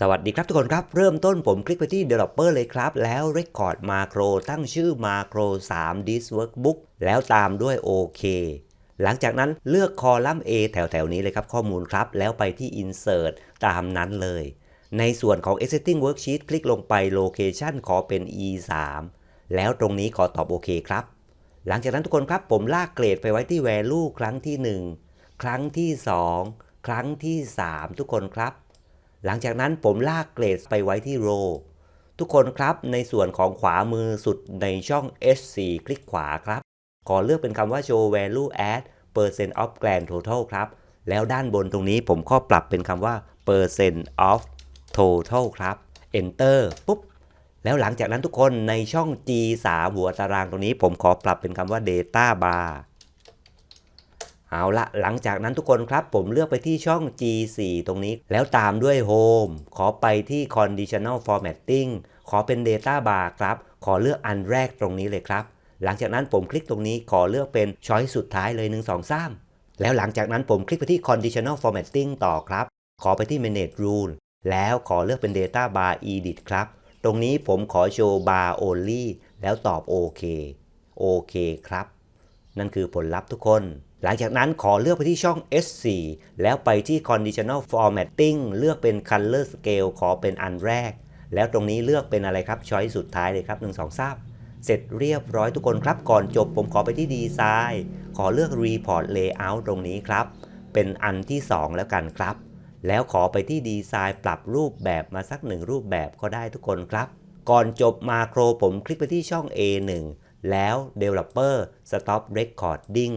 สวัสดีครับทุกคนครับ เริ่มต้นผมคลิกไปที่ Developer เลยครับ แล้ว Record Macro ตั้งชื่อ Macro 3 This Workbook แล้วตามด้วย OK หลังจากนั้นเลือกคอลัมน์ A แถวๆนี้เลยครับข้อมูลครับ แล้วไปที่ Insert ตามนั้นเลย ในส่วนของ Existing Worksheet คลิกลงไป Location ขอเป็น E3 แล้วตรงนี้ขอตอบโอเคครับ หลังจากนั้นทุกคนครับผมลากเกรดไปไว้ที่ value ครั้งที่ 1 ครั้งที่ 2 ครั้งที่ 3 ทุกคนครับ หลังจากนั้นผมลากเกรดไปไว้ที่ row ทุกคนครับในส่วนของขวามือสุดในช่อง H4 คลิกขวาครับ ขอเลือกเป็นคำว่า show value at percent of grand total ครับ แล้วด้านบนตรงนี้ผมก็ปรับเป็นคำว่า percent of total ครับ enter ปุ๊บ แล้วหลังจากนั้นทุกคนในช่อง G3 หัวตารางตรงนี้ ผมขอปรับเป็นคำว่า data bar เอาละหลังจากนั้นทุกคนครับ ผมเลือกไปที่ช่อง G4 ตรงนี้ แล้วตามด้วย Home ขอไปที่ Conditional Formatting ขอเป็น Data Bar ครับ ขอเลือกอันแรกตรงนี้เลยครับ หลังจากนั้นผมคลิกตรงนี้ขอเลือกเป็น Choice สุดท้ายเลย 1 2 3 แล้วหลังจากนั้นผมคลิกไปที่ Conditional Formatting ต่อครับ ขอไปที่ Manage Rule แล้วขอเลือกเป็น Data Bar Edit ครับ ตรงนี้ผมขอโชว์ Bar Only แล้วตอบโอเค โอเคครับ นั่นคือผลลัพธ์ทุกคน หลังจากนั้นขอเลือกไปที่ช่อง S4 แล้วไปที่ Conditional Formatting เลือกเป็น Color Scale ขอเป็นอันแรก แล้วตรงนี้เลือกเป็นอะไรครับ ช้อยสุดท้ายเลยครับ 1 2 3 เสร็จเรียบร้อยทุกคนครับ ก่อนจบผมขอไปที่ดีไซน์ขอเลือก Report Layout ตรงนี้ครับ เป็นอันที่ 2 แล้วกันครับ แล้วขอไปที่ดีไซน์ปรับรูปแบบมาสักหนึ่งรูปแบบก็ได้ทุกคนครับ ก่อนจบมาโครผมคลิกไปที่ช่อง A1 แล้ว Developer Stop Recording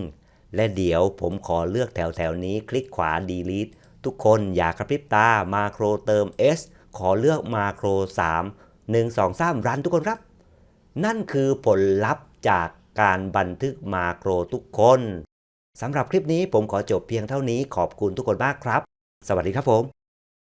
และเดี๋ยวผมขอเลือกแถวแถวนี้คลิกขวา Delete ทุกคนอย่ากระพริบตามาโครเติม S ขอเลือกมาโคร 3 1 2 3 รันทุกคนครับ นั่นคือผลลัพธ์จากการบันทึกมาโครทุกคนสำหรับคลิปนี้ผมขอจบเพียงเท่านี้ขอบคุณทุกคนมากครับ สวัสดีครับผม